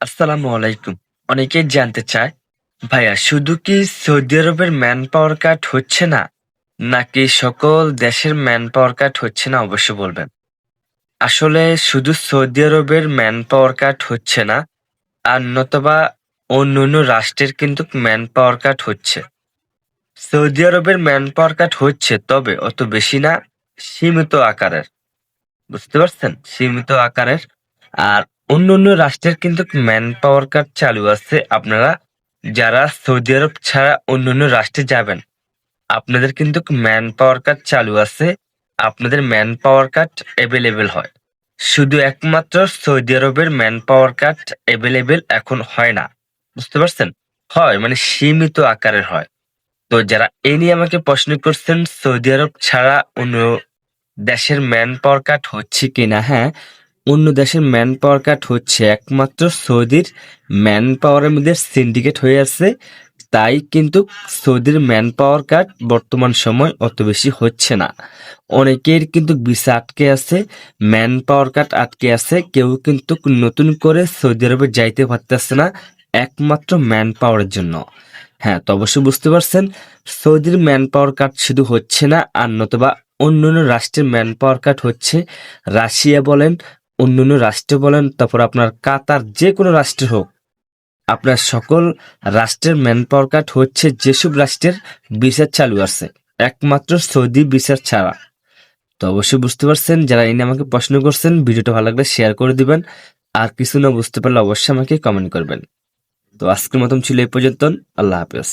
আসসালামু আলাইকুম। অনেকেই জানতে চায়, ভাইয়া, শুধু কি সৌদি আরবের ম্যান পাওয়ার কাট হচ্ছে না? নাকি সকল দেশের ম্যান পাওয়ার কাট হচ্ছে না? অবশ্য বলবেন। আসলে শুধু সৌদি আরবের ম্যান পাওয়ার কাট হচ্ছে না, আর নতবা অন্য অন্য রাষ্ট্রের কিন্তু ম্যান পাওয়ার কাট হচ্ছে। সৌদি আরবের ম্যান পাওয়ার কাট হচ্ছে, তবে অত বেশি না, সীমিত আকারের। বুঝতে পারছেন? সীমিত আকারের। আর অন্য অন্য রাষ্ট্রের কিন্তু ম্যান পাওয়ার কার্ড চালু আছে। আপনারা যারা সৌদি আরব ছাড়া অন্য অন্য রাষ্ট্রে যাবেন, আপনাদের কিন্তু ম্যান পাওয়ার কার্ড চালু আছে। আপনাদের ম্যান পাওয়ার কার্ড অ্যাভেলেবেল হয়। শুধু একমাত্র সৌদি আরবের ম্যান পাওয়ার কার্ড অ্যাভেলেবেল এখন হয় না। বুঝতে পারছেন? হয় মানে সীমিত আকারের হয়। তো যারা এ নিয়ে আমাকে প্রশ্ন করছেন, সৌদি আরব ছাড়া অন্য দেশের ম্যান পাওয়ার কাট হচ্ছে কিনা হ্যাঁ অন্য দেশের ম্যান পাওয়ার কাট হচ্ছে। একমাত্র সৌদির ম্যান পাওয়ারের মধ্যে সিন্ডিকেট হয়ে আছে। তাই কিন্তু সৌদির ম্যান পাওয়ার কাট বর্তমান সময় অত বেশি হচ্ছে না। অনেকের কিন্তু ভিসা আটকে আছে ম্যান পাওয়ার কাট আটকে আছে। কেউ কিন্তু নতুন করে সৌদি আরবে যাইতে পারতেছে না একমাত্র ম্যান পাওয়ারের জন্য। হ্যাঁ তো অবশ্যই বুঝতে পারছেন, সৌদির ম্যান পাওয়ার কাট শুধু হচ্ছে না, আর নতুবা অন্য অন্য রাষ্ট্রের ম্যান পাওয়ার কাট হচ্ছে। রাশিয়া বলেন অন্য অন্য রাষ্ট্র বলেন, তারপর আপনার কাতার যে কোনো রাষ্ট্র হোক, আপনার সকল রাষ্ট্রের ম্যান পাওয়ার কাট হচ্ছে যেসব রাষ্ট্রের বিচার চালু আছে, একমাত্র সৌদি বিচার ছাড়া। তো অবশ্যই বুঝতে পারছেন, যারা এই নিয়ে আমাকে প্রশ্ন করছেন, ভিডিওটা ভালো লাগলে শেয়ার করে দিবেন, আর কিছু না বুঝতে পারলে অবশ্যই আমাকে কমেন্ট করবেন। তো আজকের মতন ছিল এই পর্যন্ত আল্লাহ হাফেজ।